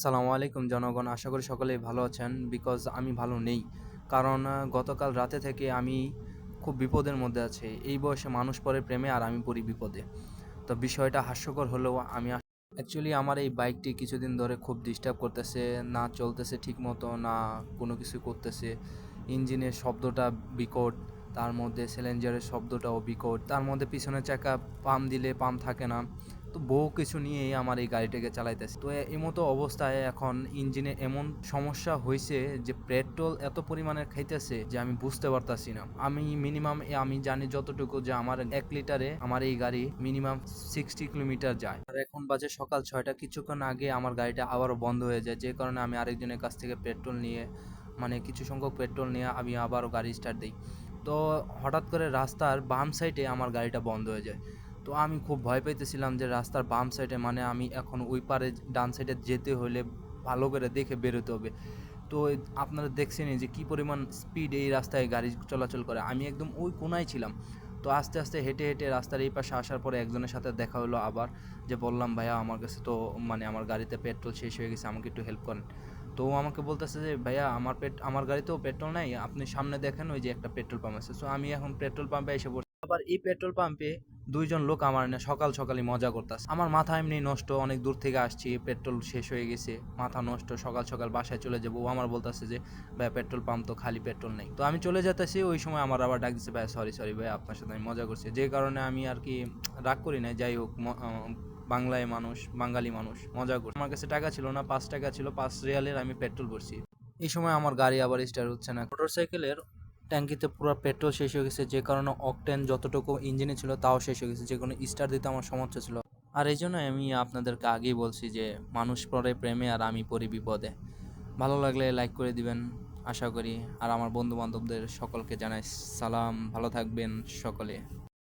আসসালামু আলাইকুম জনগণ, আশা করি সকলেই ভালো আছেন। বিকজ আমি ভালো নেই। কারণ গতকাল রাতে থেকে আমি খুব বিপদের মধ্যে আছি। এই বয়সে মানুষ পড়ে প্রেমে আর আমি পড়ি বিপদে। তো বিষয়টা হাস্যকর হলেও আমি অ্যাকচুয়ালি আমার এই বাইকটি কিছুদিন ধরে খুব ডিস্টার্ব করতেছে। না চলতেছে ঠিক মতো, না কোনো কিছু করতেছে। ইঞ্জিনের শব্দটা বিকট, তার মধ্যে সিলিন্ডারের শব্দটাও বিকট। তার মধ্যে পিছনের চাকা পাম্প দিলে পাম্প থাকে না। তো বহু কিছু নিয়েই আমার এই গাড়িটাকে চালাইতেছে। তো এই মতো অবস্থায় এখন ইঞ্জিনে এমন সমস্যা হয়েছে যে পেট্রোল এত পরিমাণে খাইতেছে যে আমি বুঝতে পারতাছি না। আমি মিনিমাম আমি জানি যতটুকু যে আমার এক লিটারে আমার এই গাড়ি মিনিমাম সিক্সটি কিলোমিটার যায়। আর এখন বাজে সকাল ছয়টা, কিছুক্ষণ আগে আমার গাড়িটা আবারও বন্ধ হয়ে যায়, যে কারণে আমি আরেকজনের কাছ থেকে পেট্রোল নিয়ে মানে কিছু সংখ্যক পেট্রোল নিয়ে আমি আবারও গাড়ি স্টার্ট দিই। তো হঠাৎ করে রাস্তার বাম সাইডে আমার গাড়িটা বন্ধ হয়ে যায়। তো আমি খুব ভয় পাইতেছিলাম যে রাস্তার বাম সাইডে মানে আমি এখন ওই পারে ডান সাইডে যেতে হলে ভালো করে দেখে বেরোতে হবে। তো আপনারা দেখছেনই যে কি পরিমাণ স্পিড এই রাস্তায় গাড়ি চলাচল করে। আমি একদম ওই কোনায় ছিলাম। তো আস্তে আস্তে হেঁটে হেঁটে রাস্তার এই পাশে আসার পরে একজনের সাথে দেখা হলো আবার যে বললাম, ভাইয়া, আমার কাছে তো মানে আমার গাড়িতে পেট্রোল শেষ হয়ে গেছে, আমাকে একটু হেল্প করেন। তো ও আমাকে বলতেছে যে, ভাইয়া, আমার পেট আমার গাড়িতেও পেট্রোল নাই, আপনি সামনে দেখেন ওই যে একটা পেট্রোল পাম্প আছে। সো আমি এখন পেট্রোল পাম্পে এসে পড়ছি। আবার এই পেট্রোল পাম্পে দুইজন লোক আমার না সকাল সকালই মজা করতেছে। আমার মাথা এমনি নষ্ট, অনেক দূর থেকে আসছি, পেট্রোল শেষ হয়ে গেছে, মাথা নষ্ট, সকাল সকাল বাসায় চলে যাব। আমার বলতেছে যে, ভাই, পেট্রোল পাম্প তো খালি পেট্রোল নেই। তো আমি চলে যেতেছি ওই সময় আমার আবার ডাক দিচ্ছে ভাই সরি সরি ভাই, আপনার সাথে আমি মজা করছি। যে কারণে আমি আর কি রাগ করি না যাই হোক বাংলায় মানুষ, বাঙালি মানুষ, মজা করছে। আমার কাছে টাকা ছিল না, পাঁচ টাকা ছিল, পাঁচ রিয়ালের আমি পেট্রোল ভরছি। এই সময় আমার গাড়ি আবার স্টার্ট হচ্ছে না। মোটরসাইকেলের ট্যাঙ্কিতে পুরো পেট্রোল শেষ হয়ে গেছে, যে কারণে অকটেন যতটুকু ইঞ্জিনে ছিল তাও শেষ হয়ে গেছে যে কোনো স্টার দিতে আমার সমস্যা ছিল। আর এই জন্য আমি আপনাদেরকে আগেই বলছি যে, মানুষ পড়ে প্রেমে আর আমি পড়ি বিপদে। ভালো লাগলে লাইক করে দিবেন, আশা করি। আর আমার বন্ধু বান্ধবদের সকলকে জানাই সালাম, ভালো থাকবেন সকলে।